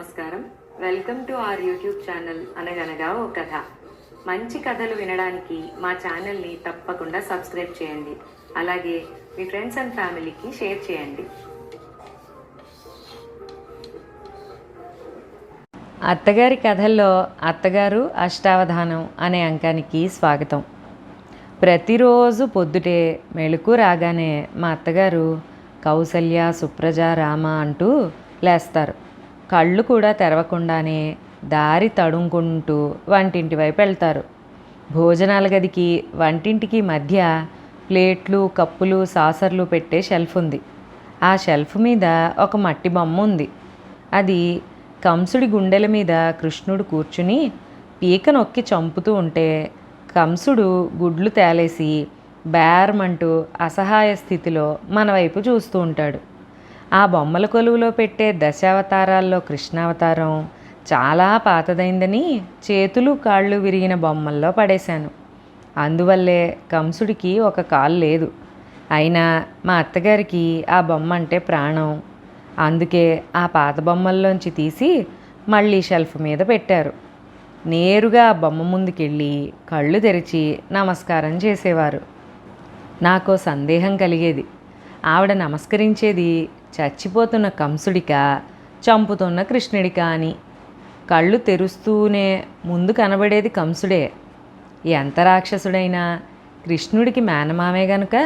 నమస్కారం. Welcome to our YouTube channel అనగనగా ఓ కథ. మంచి కథలు వినడానికి మా ఛానల్ని తప్పకుండా సబ్స్క్రైబ్ చేయండి. అలాగే మీ ఫ్రెండ్స్ అండ్ ఫ్యామిలీకి షేర్ చేయండి. అత్తగారి కథల్లో అత్తగారు అష్టావధానం అనే అంకానికి స్వాగతం. ప్రతిరోజు పొద్దుటే మెళుకు రాగానే మా అత్తగారు కౌసల్య సుప్రజ రామ అంటూ లేస్తారు. కళ్ళు కూడా తెరవకుండానే దారి తడుముకుంటూ వంటింటి వైపు వెళ్తారు. భోజనాల గదికి వంటింటికి మధ్య ప్లేట్లు కప్పులు సాసర్లు పెట్టే షెల్ఫ్ ఉంది. ఆ షెల్ఫ్ మీద ఒక మట్టి బొమ్మ ఉంది. అది కంసుడి గుండెల మీద కృష్ణుడు కూర్చుని పీక నొక్కి చంపుతూ ఉంటే కంసుడు గుడ్లు తేలేసి బేరమంటూ అసహాయ స్థితిలో మన వైపు చూస్తూ ఉంటాడు. ఆ బొమ్మల కొలువులో పెట్టే దశావతారాల్లో కృష్ణావతారం చాలా పాతదైందని చేతులు కాళ్ళు విరిగిన బొమ్మల్లో పడేశాను. అందువల్లే కంసుడికి ఒక కాలు లేదు. అయినా మా అత్తగారికి ఆ బొమ్మ అంటే ప్రాణం. అందుకే ఆ పాత బొమ్మల్లోంచి తీసి మళ్ళీ షెల్ఫ్ మీద పెట్టారు. నేరుగా ఆ బొమ్మ ముందుకెళ్ళి కళ్ళు తెరిచి నమస్కారం చేసేవారు. నాకు సందేహం కలిగేది. ఆవిడ నమస్కరించేది చచ్చిపోతున్న కంసుడికా చంపుతున్న కృష్ణుడికా అని కళ్ళు తెరుస్తూనే ముందు కనబడేది కంసుడే. ఎంత రాక్షసుడైనా కృష్ణుడికి మేనమామే గనుక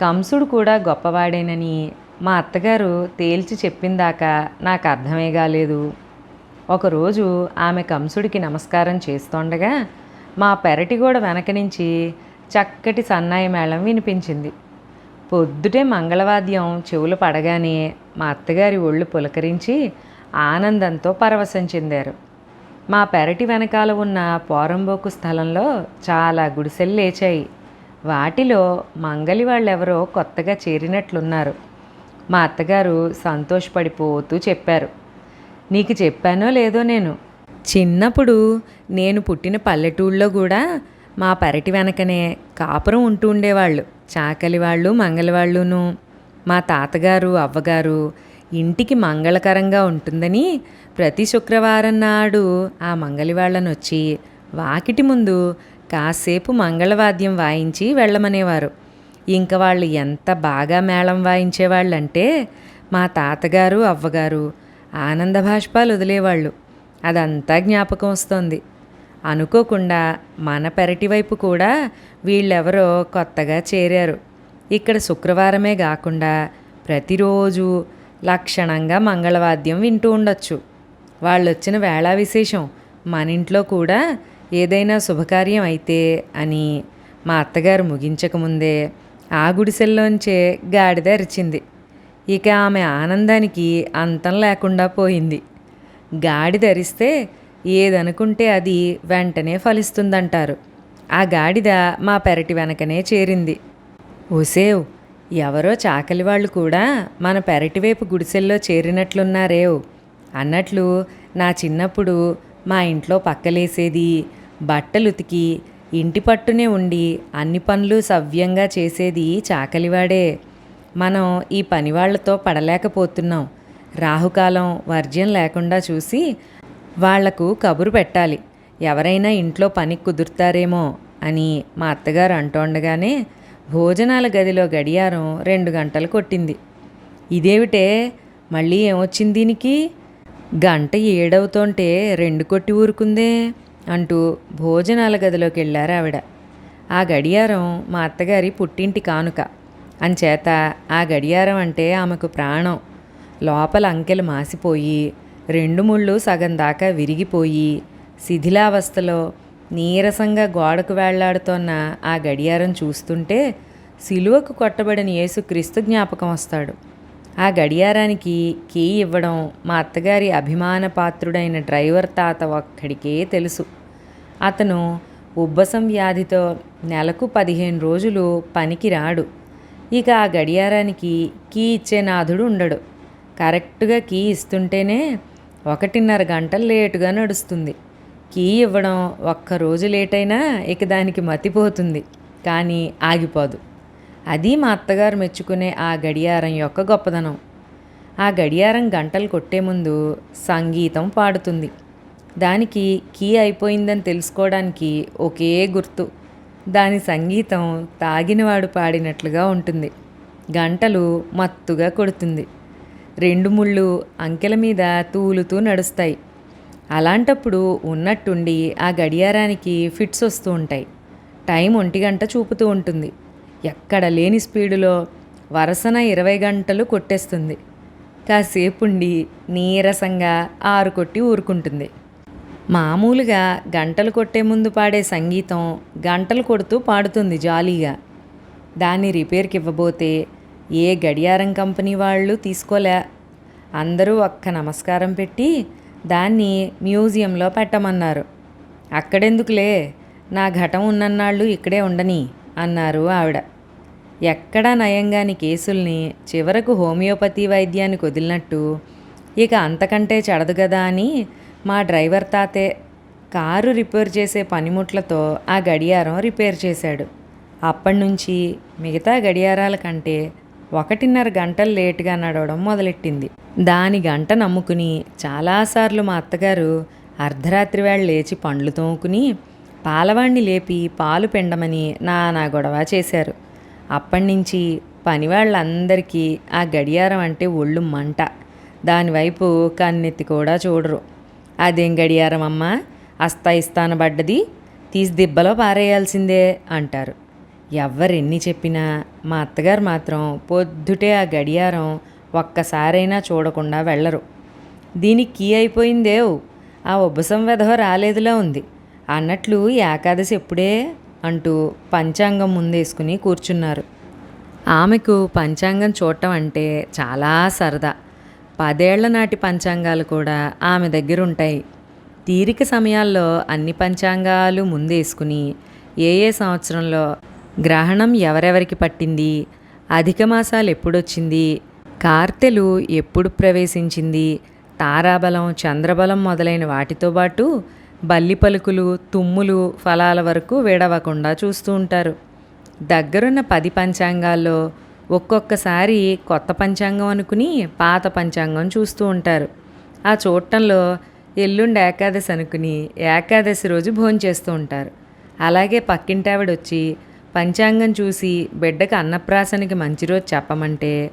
కంసుడు కూడా గొప్పవాడేనని మా అత్తగారు తేల్చి చెప్పిందాక నాకు అర్థమే కాలేదు ఒకరోజు ఆమె కంసుడికి నమస్కారం చేస్తుండగా మా పెరటిగోడ వెనక నుంచి చక్కటి సన్నాయి మేళం వినిపించింది. పొద్దుటే మంగళవాద్యం చెవులు పడగానే మా అత్తగారి ఒళ్ళు పులకరించి ఆనందంతో పరవశం చెందారు. మా పెరటి వెనకాల ఉన్న పోరంబోకు స్థలంలో చాలా గుడిసెలు లేచాయి. వాటిలో మంగలి వాళ్ళెవరో కొత్తగా చేరినట్లున్నారు. మా అత్తగారు సంతోషపడిపోతూ చెప్పారు. నీకు చెప్పానో లేదో నేను. చిన్నప్పుడు నేను పుట్టిన పల్లెటూళ్ళలో కూడా మా పెరటి వెనకనే కాపురం ఉంటూ ఉండేవాళ్ళు. చాకలి వాళ్ళు మంగళవాళ్ళును మా తాతగారు అవ్వగారు ఇంటికి మంగళకరంగా ఉంటుందని ప్రతి శుక్రవారం నాడు ఆ మంగలివాళ్ళను వచ్చి వాకిటి ముందు కాసేపు మంగళవాద్యం వాయించి వెళ్ళమనేవారు. ఇంకా వాళ్ళు ఎంత బాగా మేళం వాయించేవాళ్ళంటే మా తాతగారు అవ్వగారు ఆనంద భాష్పాలు వదిలేవాళ్ళు. అదంతా జ్ఞాపకం వస్తుంది. అనుకోకుండా మన పెరటి వైపు కూడా వీళ్ళెవరో కొత్తగా చేరారు. ఇక్కడ శుక్రవారమే కాకుండా ప్రతిరోజు లక్షణంగా మంగళవాద్యం వింటూ ఉండొచ్చు. వాళ్ళు వచ్చిన వేళ విశేషం మన ఇంట్లో కూడా ఏదైనా శుభకార్యం అయితే అని మా అత్తగారు ముగించకముందే ఆ గుడిసెల్లోంచే గాడిద అరిచింది. ఇక ఆమె ఆనందానికి అంతం లేకుండా పోయింది. గాడి ధరిస్తే ఏదనుకుంటే అది వెంటనే ఫలిస్తుందంటారు. ఆ గాడిద మా పెరటి వెనకనే చేరింది. ఓసేవ్ ఎవరో చాకలి వాళ్ళు కూడా మన పెరటివైపు గుడిసెల్లో చేరినట్లున్నారేవ్ అన్నట్లు నా చిన్నప్పుడు మా ఇంట్లో పక్కలేసేది బట్టలు ఉతికి ఇంటి పట్టునే ఉండి అన్ని పనులు సవ్యంగా చేసేది చాకలివాడే. మనం ఈ పనివాళ్ళతో పడలేకపోతున్నాం. రాహుకాలం వర్జ్యం లేకుండా చూసి వాళ్ళకు కబురు పెట్టాలి. ఎవరైనా ఇంట్లో పని కుదురుతారేమో అని మా అత్తగారు అంటుండగానే భోజనాల గదిలో గడియారం రెండు గంటలు కొట్టింది. ఇదేమిటే? మళ్ళీ ఏమొచ్చింది దీనికి? గంట ఏడవుతోంటే రెండు కొట్టి ఊరుకుందే అంటూ భోజనాల గదిలోకి వెళ్ళారు ఆవిడ. ఆ గడియారం మా అత్తగారి పుట్టింటి కానుక. అంచేత ఆ గడియారం అంటే ఆమెకు ప్రాణం. లోపల అంకెలు మాసిపోయి రెండు ముళ్ళు సగం దాకా విరిగిపోయి శిథిలావస్థలో నీరసంగా గోడకు వేళ్ళాడుతోన్న ఆ గడియారం చూస్తుంటే సిలువకు కొట్టబడిన యేసుక్రీస్తు జ్ఞాపకం వస్తాడు. ఆ గడియారానికి కీ ఇవ్వడం మా అత్తగారి అభిమాన పాత్రుడైన డ్రైవర్ తాత ఒక్కడికే తెలుసు. అతను ఉబ్బసం వ్యాధితో నెలకు పదిహేను రోజులు పనికి రాడు. ఇక ఆ గడియారానికి కీ ఇచ్చే నాథుడు ఉండడు. కరెక్ట్గా కీ ఇస్తుంటేనే ఒకటిన్నర గంటలు లేటుగా నడుస్తుంది. కీ ఇవ్వడం ఒక్క రోజు లేట్ అయినా ఇక దానికి మతిపోతుంది. కానీ ఆగిపోదు. అది మా అత్తగారు మెచ్చుకునే ఆ గడియారం యొక్క గొప్పదనం. ఆ గడియారం గంటలు కొట్టే ముందు సంగీతం పాడుతుంది. దానికి కీ అయిపోయిందని తెలుసుకోవడానికి ఒకే గుర్తు. దాని సంగీతం తాగినవాడు పాడినట్లుగా ఉంటుంది. గంటలు మత్తుగా కొడుతుంది. రెండు ముళ్ళు అంకెల మీద తూలుతూ నడుస్తాయి. అలాంటప్పుడు ఉన్నట్టుండి ఆ గడియారానికి ఫిట్స్ వస్తూ ఉంటాయి. టైం ఒంటి గంట చూపుతూ ఉంటుంది. ఎక్కడ లేని స్పీడులో వరుసన ఇరవై గంటలు కొట్టేస్తుంది. కాసేపుండి నీరసంగా ఆరు కొట్టి ఊరుకుంటుంది. మామూలుగా గంటలు కొట్టే ముందు పాడే సంగీతం గంటలు కొడుతూ పాడుతుంది జాలీగా. దాన్ని రిపేర్కి ఇవ్వబోతే ఏ గడియారం కంపెనీ వాళ్ళు తీసుకోలే. అందరూ ఒక్క నమస్కారం పెట్టి దాన్ని మ్యూజియంలో పెట్టమన్నారు. అక్కడెందుకులే? నా ఘటం ఉన్నన్నాళ్ళు ఇక్కడే ఉండని అన్నారు ఆవిడ. ఎక్కడా నయంగాని కేసుల్ని చివరకు హోమియోపతి వైద్యానికి వదిలినట్టు ఇక అంతకంటే చెడదు కదా అని మా డ్రైవర్ తాతే కారు రిపేర్ చేసే పనిముట్లతో ఆ గడియారం రిపేర్ చేశాడు. అప్పటి నుంచి మిగతా గడియారాల కంటే ఒకటిన్నర గంటలు లేటుగా నడవడం మొదలెట్టింది. దాని గంట నమ్ముకుని చాలాసార్లు మా అత్తగారు అర్ధరాత్రి వేళ లేచి పండ్లు తోముకుని పాలవాణ్ణి లేపి పాలు పిండమని నానా గొడవ చేశారు. అప్పటి నుంచి పనివాళ్ళందరికీ ఆ గడియారం అంటే ఒళ్ళు మంట. దానివైపు కన్నెత్తి కూడా చూడరు. అదేం గడియారం అమ్మా? అస్తాయిస్తాన పడ్డది తీసి దిబ్బలో పారేయాల్సిందే అంటారు. ఎవరెన్ని చెప్పినా మా అత్తగారు మాత్రం పొద్దుటే ఆ గడియారం ఒక్కసారైనా చూడకుండా వెళ్ళరు. దీనికి కీ అయిపోయిందేవ్? ఆ ఉబ్బసం వెధవ రాలేదులా ఉంది. అన్నట్లు ఏకాదశి ఎప్పుడే? అంటూ పంచాంగం ముందేసుకుని కూర్చున్నారు. ఆమెకు పంచాంగం చూడటం అంటే చాలా సరదా. పదేళ్ళ నాటి పంచాంగాలు కూడా ఆమె దగ్గర ఉంటాయి తీరిక సమయాల్లో అన్ని పంచాంగాలు ముందేసుకుని ఏ ఏ సంవత్సరంలో గ్రహణం ఎవరెవరికి పట్టింది? అధిక మాసాలు ఎప్పుడొచ్చింది? కార్తెలు ఎప్పుడు ప్రవేశించింది? తారాబలం చంద్రబలం మొదలైన వాటితో పాటు బల్లి పలుకులు తుమ్ములు ఫలాల వరకు వేడవకుండా చూస్తూ ఉంటారు. దగ్గరున్న పది పంచాంగాల్లో ఒక్కొక్కసారి కొత్త పంచాంగం అనుకుని పాత పంచాంగం చూస్తూ ఉంటారు. ఆ చూడటంలో ఎల్లుండి ఏకాదశి అనుకుని ఏకాదశి రోజు భోంచేస్తూ ఉంటారు. అలాగే పక్కింటావిడొచ్చి వచ్చి పంచాంగం చూసి బిడ్డకు అన్నప్రాసనకి మంచి రోజు చెప్పమంటే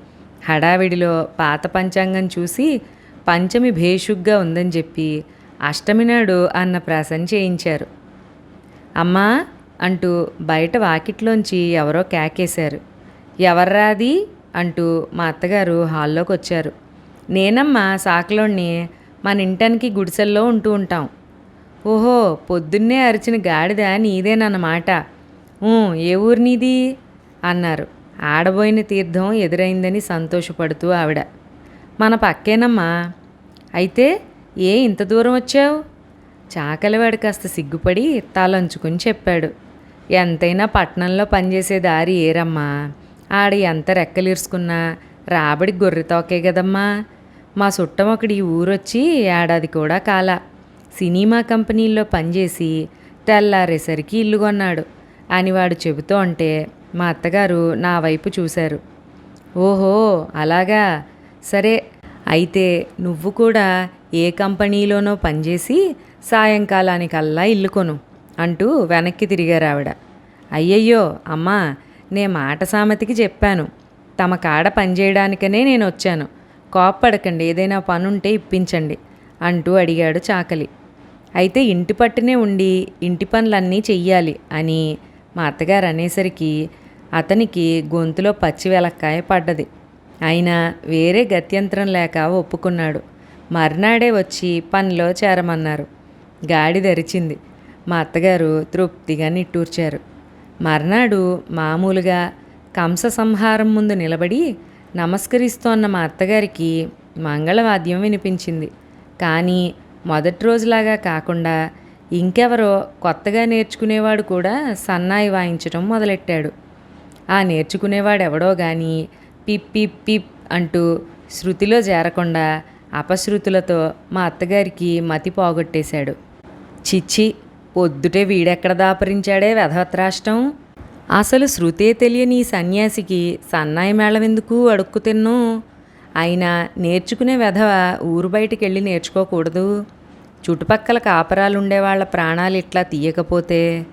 హడావిడిలో పాత పంచాంగం చూసి పంచమి భేషుగ్గా ఉందని చెప్పి అష్టమి నాడు అన్నప్రాసన చేయించారు. అమ్మా అంటూ బయట వాకిట్లోంచి ఎవరో కేకేశారు. ఎవర్రాది అంటూ మా అత్తగారు హాల్లోకి వచ్చారు. నేనమ్మా సాకలోని మన ఇంటానికి గుడిసెల్లో ఉంటూ ఉంటాం. ఓహో పొద్దున్నే అరిచిన గాడిద నీదేనన్నమాట. ఏ ఊరు నీది? అన్నారు. ఆడబోయిన తీర్థం ఎదురైందని సంతోషపడుతూ ఆవిడ. మన పక్కేనమ్మా. అయితే ఏ ఇంత దూరం వచ్చావు? చాకలివాడు కాస్త సిగ్గుపడి తలంచుకుని చెప్పాడు. ఎంతైనా పట్టణంలో పనిచేసే దారి ఏరమ్మా. ఆడ ఎంత రెక్కలిరుసుకున్నా రాబడి గొర్రె తోకే కదమ్మా. మా చుట్టం ఒకడి ఈ ఊరొచ్చి ఏడాది కూడా కాల. సినిమా కంపెనీల్లో పనిచేసి తెల్లారేసరికి ఇల్లు కొన్నాడు. అని వాడు చెబుతూ ఉంటే మా అత్తగారు నా వైపు చూశారు. ఓహో అలాగా? సరే అయితే నువ్వు కూడా ఏ కంపెనీలోనో పనిచేసి సాయంకాలానికల్లా ఇల్లు కొను అంటూ వెనక్కి తిరిగారు ఆవిడ. అయ్యయ్యో అమ్మా నే మాట సామెతికి చెప్పాను. తమ కాడ పనిచేయడానికనే నేను వచ్చాను. కోప్పడకండి ఏదైనా పనుంటే ఇప్పించండి అంటూ అడిగాడు చాకలి. అయితే ఇంటి పట్టునే ఉండి ఇంటి పనులన్నీ చెయ్యాలి అని మా అత్తగారు అనేసరికి అతనికి గొంతులో పచ్చి వెలక్కాయ పడ్డది. అయినా వేరే గత్యంతరం లేక ఒప్పుకున్నాడు. మర్నాడే వచ్చి పనిలో చేరమన్నారు. గాడి ధరిచింది మా అత్తగారు తృప్తిగా నిట్టూర్చారు. మర్నాడు మామూలుగా కంస సంహారం ముందు నిలబడి నమస్కరిస్తోన్న మా అత్తగారికి మంగళవాద్యం వినిపించింది. కానీ మొదటి రోజులాగా కాకుండా ఇంకెవరో కొత్తగా నేర్చుకునేవాడు కూడా సన్నాయి వాయించటం మొదలెట్టాడు. ఆ నేర్చుకునేవాడెవడో గాని పిప్ పిప్ పిప్ అంటూ శృతిలో చేరకుండా అపశృతులతో మా అత్తగారికి మతి పోగొట్టేశాడు. చిచ్చి పొద్దుటే వీడెక్కడ దాపరించాడే వెధవత్రాష్టం? అసలు శృతే తెలియని ఈ సన్యాసికి సన్నాయి మేళవెందుకు అడుక్కు తిన్ను? అయినా నేర్చుకునే వెధవ ఊరు బయటికి వెళ్ళి నేర్చుకోకూడదు. చుట్టుపక్కల కాపరాలు ఉండేవాళ్ళ ప్రాణాలు ఇట్లా తీయకపోతే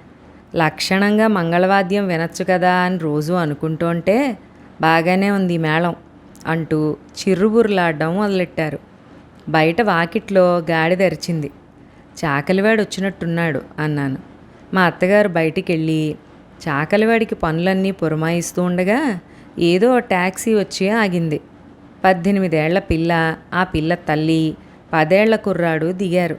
లక్షణంగా మంగళవాద్యం వినొచ్చు కదా అని రోజు అనుకుంటుంటే బాగానే ఉంది ఈ మేళం అంటూ చిర్రుబుర్లాడడం మొదలెట్టారు. బయట వాకిట్లో గాడి తెరిచింది చాకలివాడు వచ్చినట్టున్నాడు అన్నాను. మా అత్తగారు బయటికి వెళ్ళి చాకలివాడికి పనులన్నీ పురమాయిస్తూ ఉండగా ఏదో టాక్సీ ట్యాక్సీ వచ్చి ఆగింది. పద్దెనిమిదేళ్ళ పిల్ల ఆ పిల్ల తల్లి పదేళ్ళ కుర్రాడు దిగారు.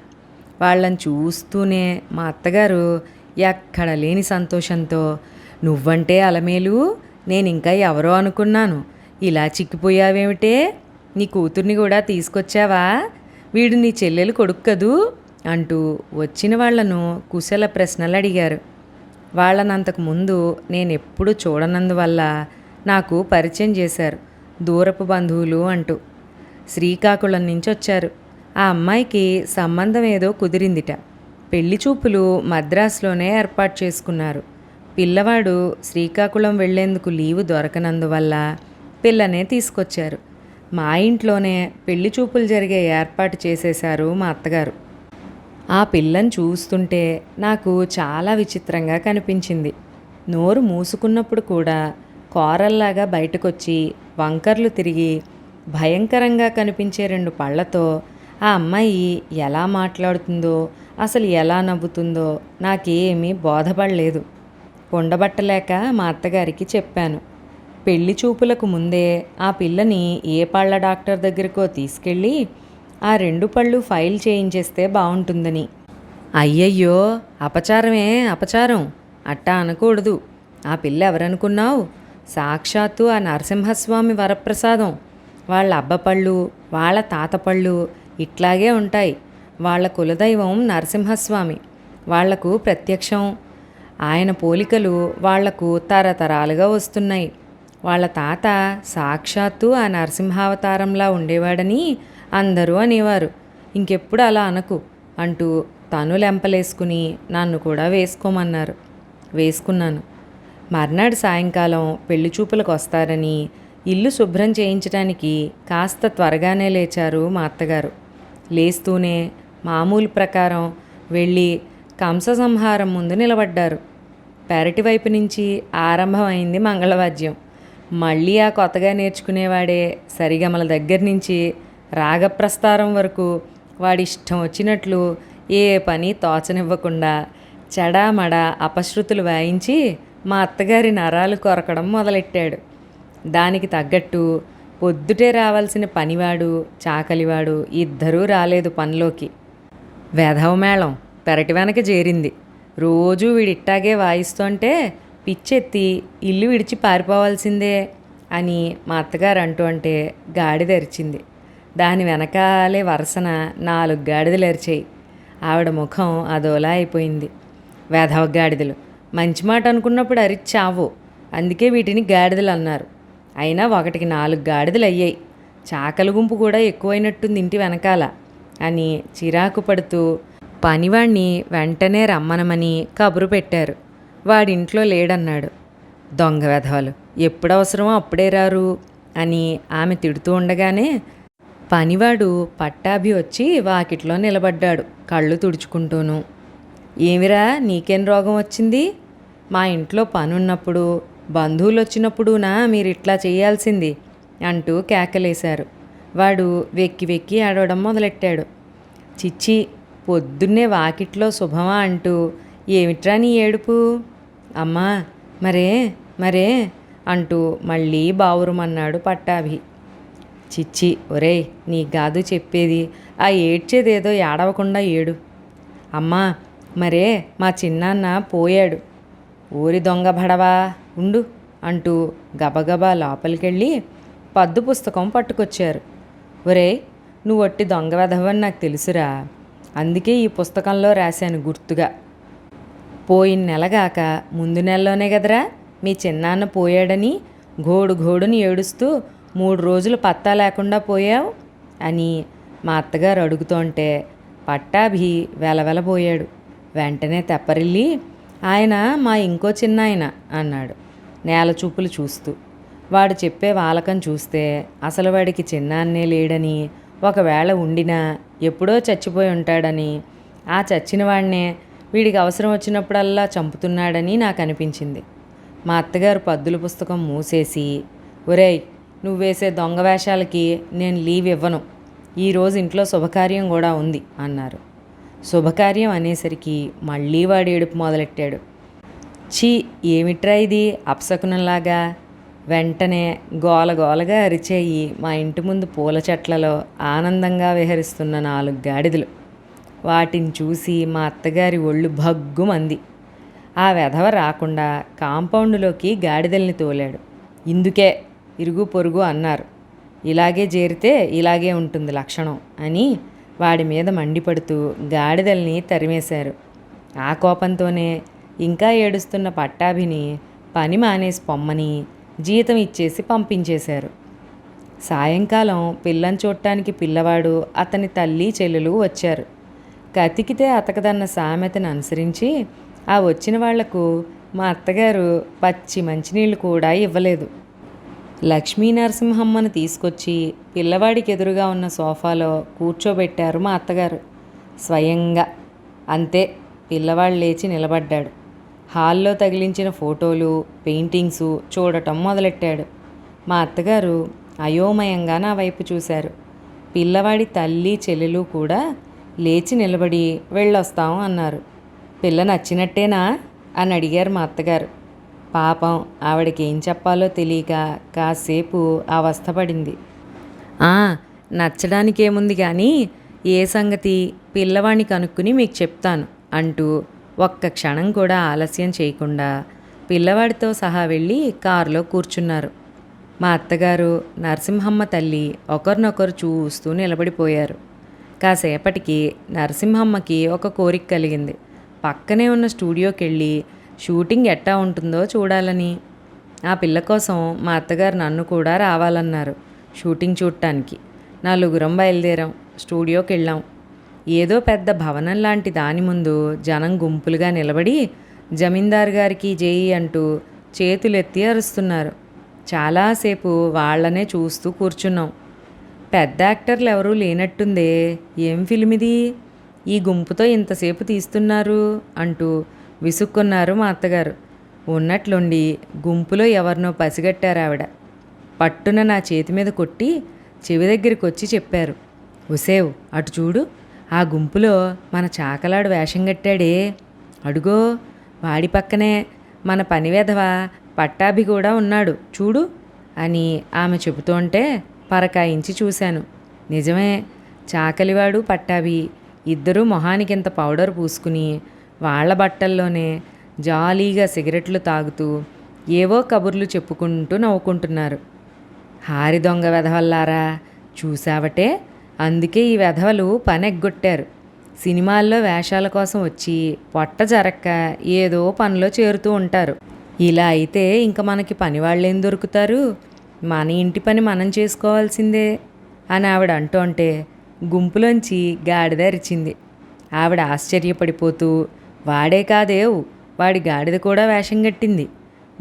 వాళ్ళని చూస్తూనే మా అత్తగారు ఎక్కడ లేని సంతోషంతో నువ్వంటే అలమేలు నేను ఇంకా ఎవరో అనుకున్నాను. ఇలా చిక్కిపోయావేమిటే? నీ కూతుర్ని కూడా తీసుకొచ్చావా? వీడు నీ చెల్లెలు కొడుకు కదూ? అంటూ వచ్చిన వాళ్ళను కుశల ప్రశ్నలు అడిగారు వాళ్ళనంతకు ముందు నేను ఎప్పుడు చూడనందువల్ల నాకు పరిచయం చేశారు. దూరపు బంధువులు అంటూ శ్రీకాకుళం నుంచి వచ్చారు ఆ అమ్మాయికి సంబంధం ఏదో కుదిరిందిట. పెళ్ళి చూపులు మద్రాసులోనే ఏర్పాటు చేసుకున్నారు. పిల్లవాడు శ్రీకాకుళం వెళ్ళేందుకు లీవు దొరకనందువల్ల పిల్లనే తీసుకొచ్చారు. మా ఇంట్లోనే పెళ్ళి చూపులు జరిగే ఏర్పాటు చేసేశారు మా అత్తగారు. ఆ పిల్లని చూస్తుంటే నాకు చాలా విచిత్రంగా కనిపించింది. నోరు మూసుకున్నప్పుడు కూడా కోరల్లాగా బయటకొచ్చి వంకర్లు తిరిగి భయంకరంగా కనిపించే రెండు పళ్ళతో ఆ అమ్మాయి ఎలా మాట్లాడుతుందో అసలు ఎలా నవ్వుతుందో నాకేమీ బోధపడలేదు. ఉండబట్టలేక మా అత్తగారికి చెప్పాను. పెళ్ళి చూపులకు ముందే ఆ పిల్లని ఏ పళ్ళ డాక్టర్ దగ్గరకో తీసుకెళ్ళి ఆ రెండు పళ్ళు ఫైల్ చేయించేస్తే బాగుంటుందని అయ్యయ్యో అపచారమే అపచారం. అట్టా అనకూడదు. ఆ పిల్ల ఎవరనుకున్నావు? సాక్షాత్తు ఆ నరసింహస్వామి వరప్రసాదం. వాళ్ళ అబ్బపళ్ళు వాళ్ళ తాతపళ్ళు ఇట్లాగే ఉంటాయి. వాళ్ళ కులదైవం నరసింహస్వామి. వాళ్ళకు ప్రత్యక్షం. ఆయన పోలికలు వాళ్ళకు తరతరాలుగా వస్తున్నాయి. వాళ్ళ తాత సాక్షాత్తు ఆ నరసింహావతారంలా ఉండేవాడని అందరూ అనేవారు. ఇంకెప్పుడు అలా అనకు అంటూ తను లెంపలేసుకుని నన్ను కూడా వేసుకోమన్నారు. వేసుకున్నాను. మర్నాడు సాయంకాలం పెళ్ళి చూపులకు వస్తారని ఇల్లు శుభ్రం చేయించడానికి కాస్త త్వరగానే లేచారు మా అత్తగారు. లేస్తూనే మామూలు ప్రకారం వెళ్ళి కంససంహారం ముందు నిలబడ్డారు. పెరటి వైపు నుంచి ఆరంభమైంది మంగళవాద్యం. మళ్ళీ ఆ కొత్తగా నేర్చుకునేవాడే సరిగమల దగ్గర నుంచి రాగప్రస్తారం వరకు వాడిష్టం వచ్చినట్లు ఏ పని తోచనివ్వకుండా చెడామడ అపశృతులు వాయించి మా అత్తగారి నరాలు కొరకడం మొదలెట్టాడు. దానికి తగ్గట్టు పొద్దుటే రావాల్సిన పనివాడు చాకలివాడు ఇద్దరూ రాలేదు పనిలోకి. వేధవ మేళం పెరటి వెనక చేరింది. రోజూ వీడిట్టాగే వాయిస్తుంటే పిచ్చెత్తి ఇల్లు విడిచి పారిపోవాల్సిందే అని మా అత్తగారు అంటూ అంటే గాడిదరిచింది దాని వెనకాలే వరుసన నాలుగు గాడిదలు అరిచాయి ఆవిడ ముఖం అదోలా అయిపోయింది. వేధవ గాడిదలు మంచి మాట అనుకున్నప్పుడు అరిచావు అందుకే వీటిని గాడిదలు అన్నారు. అయినా ఒకటికి నాలుగు గాడిదలు అయ్యాయి చాకలి గుంపు కూడా ఎక్కువైనట్టుంది ఇంటి వెనకాల. అని చిరాకు పడుతూ పనివాణ్ణి వెంటనే రమ్మనమని కబురు పెట్టారు. వాడింట్లో లేడన్నాడు. దొంగ వెధవలు ఎప్పుడు అవసరమో అప్పుడే రారు అని ఆమె తిడుతూ ఉండగానే పనివాడు పట్టాభి వచ్చి వాకిట్లో నిలబడ్డాడు కళ్ళు తుడుచుకుంటూను. ఏమిరా నీకేం రోగం వచ్చింది? మా ఇంట్లో పనున్నప్పుడు బంధువులు వచ్చినప్పుడునా మీరు ఇట్లా చేయాల్సింది? అంటూ కేకలేశారు. వాడు వెక్కి వెక్కి ఆడవడం మొదలెట్టాడు. చిచ్చి పొద్దున్నే వాకిట్లో శుభమా అంటూ ఏమిట్రా నీ ఏడుపు? అమ్మా మరే మరే అంటూ మళ్ళీ బావురుమన్నాడు పట్టాభి. చిచ్చి ఒరేయ్ నీ గాదు చెప్పేది ఆ ఏడ్చేదేదో ఏడవకుండా ఏడు. అమ్మా మరే మా చిన్నాన్న పోయాడు. ఊరి దొంగ భడవా? ఉండు అంటూ గబగబా లోపలికెళ్ళి పద్దు పుస్తకం పట్టుకొచ్చారు. ఒరేయ్ నువ్వు ఒట్టి దొంగ వెధవని నాకు తెలుసురా. అందుకే ఈ పుస్తకంలో రాశాను గుర్తుగా. పోయిన నెలగాక ముందు నెలలోనే కదరా మీ చిన్నాన్న పోయాడని గోడు గోడుని ఏడుస్తూ మూడు రోజులు పత్తా లేకుండా పోయావు అని మా అత్తగారు అడుగుతుంటే పట్టాభి వెలవెలబోయాడు. వెంటనే తెప్పరిల్లి ఆయన మా ఇంకో చిన్నాయన అన్నాడు. నేల చూపులు చూస్తూ. వాడు చెప్పే వాలకం చూస్తే అసలు వాడికి చిన్నాన్నే లేడని ఒకవేళ ఉండినా ఎప్పుడో చచ్చిపోయి ఉంటాడని ఆ చచ్చిన వాడినే వీడికి అవసరం వచ్చినప్పుడల్లా చంపుతున్నాడని నాకు అనిపించింది. మా అత్తగారు పద్దుల పుస్తకం మూసేసి ఒరేయ్ నువ్వు వేసే దొంగ వేషాలకి నేను లీవ్ ఇవ్వను. ఈరోజు ఇంట్లో శుభకార్యం కూడా ఉంది అన్నారు. శుభకార్యం అనేసరికి మళ్ళీ వాడు ఏడుపు మొదలెట్టాడు. ఛీ ఏమిట్రా ఇది? అప్సకునంలాగా వెంటనే గోలగోలగా అరిచేయి మా ఇంటి ముందు పూల చెట్లలో ఆనందంగా విహరిస్తున్న నాలుగు గాడిదలు. వాటిని చూసి మా అత్తగారి ఒళ్ళు భగ్గుమంది. ఆ వెధవ రాకుండా కాంపౌండ్లోకి గాడిదల్ని తోలాడు. ఇందుకే ఇరుగు పొరుగు అన్నారు. ఇలాగే చేరితే ఇలాగే ఉంటుంది లక్షణం అని వాడి మీద మండిపడుతూ గాడిదల్ని తరిమేశారు. ఆ కోపంతోనే ఇంకా ఏడుస్తున్న పట్టాభిని పని మానేసి పొమ్మని జీతం ఇచ్చేసి పంపించేశారు. సాయంకాలం పిల్లని చూడటానికి పిల్లవాడు అతని తల్లి చెల్లెలు వచ్చారు. కతికితే అతకదన్న సామెతను అనుసరించి ఆ వచ్చిన వాళ్ళకు మా అత్తగారు పచ్చి మంచినీళ్ళు కూడా ఇవ్వలేదు. లక్ష్మీ నరసింహమ్మను తీసుకొచ్చి పిల్లవాడికి ఎదురుగా ఉన్న సోఫాలో కూర్చోబెట్టారు మా అత్తగారు. స్వయంగా. అంతే. పిల్లవాడు లేచి నిలబడ్డాడు. హాల్లో తగిలించిన ఫోటోలు పెయింటింగ్స్ చూడటం మొదలెట్టాడు. మా అత్తగారు అయోమయంగా నా వైపు చూశారు. పిల్లవాడి తల్లి చెల్లెలు కూడా లేచి నిలబడి వెళ్ళొస్తాం అన్నారు. పిల్ల నచ్చినట్టేనా? అని అడిగారు మా అత్తగారు. పాపం ఆవిడకి ఏం చెప్పాలో తెలియక కాసేపు అవస్థపడింది. "ఆ, నచ్చడానికేముంది కానీ ఏ సంగతి? పిల్లవాడిని కనుక్కుని మీకు చెప్తాను అంటూ ఒక్క క్షణం కూడా ఆలస్యం చేయకుండా పిల్లవాడితో సహా వెళ్ళి కారులో కూర్చున్నారు. మా అత్తగారు నరసింహమ్మ తల్లి ఒకరినొకరు చూస్తూ నిలబడిపోయారు. కాసేపటికి నరసింహమ్మకి ఒక కోరిక కలిగింది. పక్కనే ఉన్న స్టూడియోకి వెళ్ళి షూటింగ్ ఎట్టా ఉంటుందో చూడాలని. ఆ పిల్ల కోసం మా అత్తగారు నన్ను కూడా రావాలన్నారు షూటింగ్ చూడటానికి. నలుగురం బయలుదేరాం. స్టూడియోకి వెళ్ళాం ఏదో పెద్ద భవనం లాంటి దాని ముందు జనం గుంపులుగా నిలబడి జమీందారు గారికి జేయి అంటూ చేతులెత్తి అరుస్తున్నారు. చాలాసేపు వాళ్ళనే చూస్తూ కూర్చున్నాం. పెద్ద యాక్టర్లు ఎవరూ లేనట్టుందే ఏం ఫిల్మ్ ఇది ఈ గుంపుతో ఇంతసేపు తీస్తున్నారు అంటూ విసుక్కున్నారు మా అత్తగారు. ఉన్నట్లుండి గుంపులో ఎవరినో పసిగట్టారు ఆవిడ. పట్టున నా చేతి మీద కొట్టి చెవి దగ్గరికి వచ్చి చెప్పారు. ఉసేవ్ అటు చూడు ఆ గుంపులో మన చాకలాడు వేషం కట్టాడే. అడుగో వాడి పక్కనే మన పనివెధవ పట్టాభి కూడా ఉన్నాడు. చూడు అని ఆమె చెబుతుంటే పరకాయించి చూశాను. నిజమే చాకలివాడు పట్టాభి ఇద్దరూ మొహానికింత పౌడర్ పూసుకుని వాళ్ళ బట్టల్లోనే జాలీగా సిగరెట్లు తాగుతూ ఏవో కబుర్లు చెప్పుకుంటూ నవ్వుకుంటున్నారు. హారి దొంగ వెధవల్లారా చూసావటే? అందుకే ఈ వెధవలు పని ఎగ్గొట్టారు సినిమాల్లో వేషాల కోసం వచ్చి పొట్ట జరక్క ఏదో పనిలో చేరుతూ ఉంటారు. ఇలా అయితే ఇంక మనకి పని వాళ్ళేం దొరుకుతారు? మన ఇంటి పని మనం చేసుకోవాల్సిందే అని ఆవిడ అంటోంటే గుంపులోంచి గాడిద అరిచింది. ఆవిడ ఆశ్చర్యపడిపోతూ వాడే కాదేవు వాడి గాడిద కూడా వేషం కట్టింది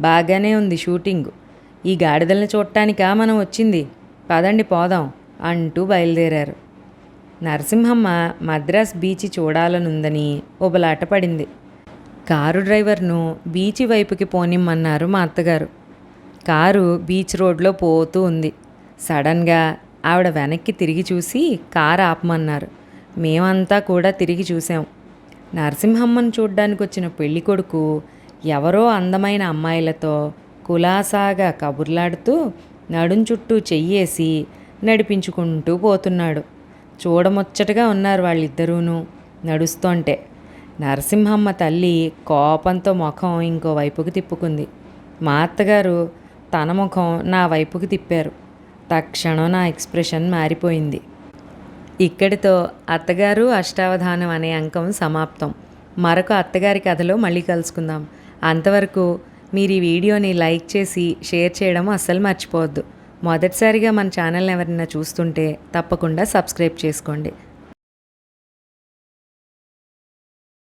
బాగానే ఉంది షూటింగ్. ఈ గాడిదల్ని చూడటానికా మనం వచ్చింది? పదండి పోదాం. అంటూ బయలుదేరారు. నరసింహమ్మ మద్రాస్ బీచ్ చూడాలనుందని ఉబలాట పడింది. కారు డ్రైవర్ను బీచ్ వైపుకి పోనిమ్మన్నారు మా అత్తగారు. కారు బీచ్ రోడ్లో పోతూ ఉంది. సడన్గా ఆవిడ వెనక్కి తిరిగి చూసి కారు ఆపమన్నారు. మేమంతా కూడా తిరిగి చూసాం. నరసింహమ్మను చూడ్డానికి వచ్చిన పెళ్ళి కొడుకు ఎవరో అందమైన అమ్మాయిలతో కులాసాగా కబుర్లాడుతూ నడుం చుట్టూ చెయ్యేసి నడిపించుకుంటూ పోతున్నాడు. చూడముచ్చటగా ఉన్నారు వాళ్ళిద్దరూను నడుస్తుంటే. నరసింహమ్మ తల్లి కోపంతో ముఖం ఇంకో వైపుకి తిప్పుకుంది. మా అత్తగారు తన ముఖం నా వైపుకి తిప్పారు. తక్షణం నా ఎక్స్ప్రెషన్ మారిపోయింది. ఇక్కడితో అత్తగారు అష్టావధానం అనే అంకం సమాప్తం. మరొక అత్తగారి కథలో మళ్ళీ కలుసుకుందాం. అంతవరకు మీరు ఈ వీడియోని లైక్ చేసి షేర్ చేయడం అస్సలు మర్చిపోవద్దు. మొదటిసారిగా మన ఛానల్ని ఎవరైనా చూస్తుంటే తప్పకుండా సబ్స్క్రైబ్ చేసుకోండి.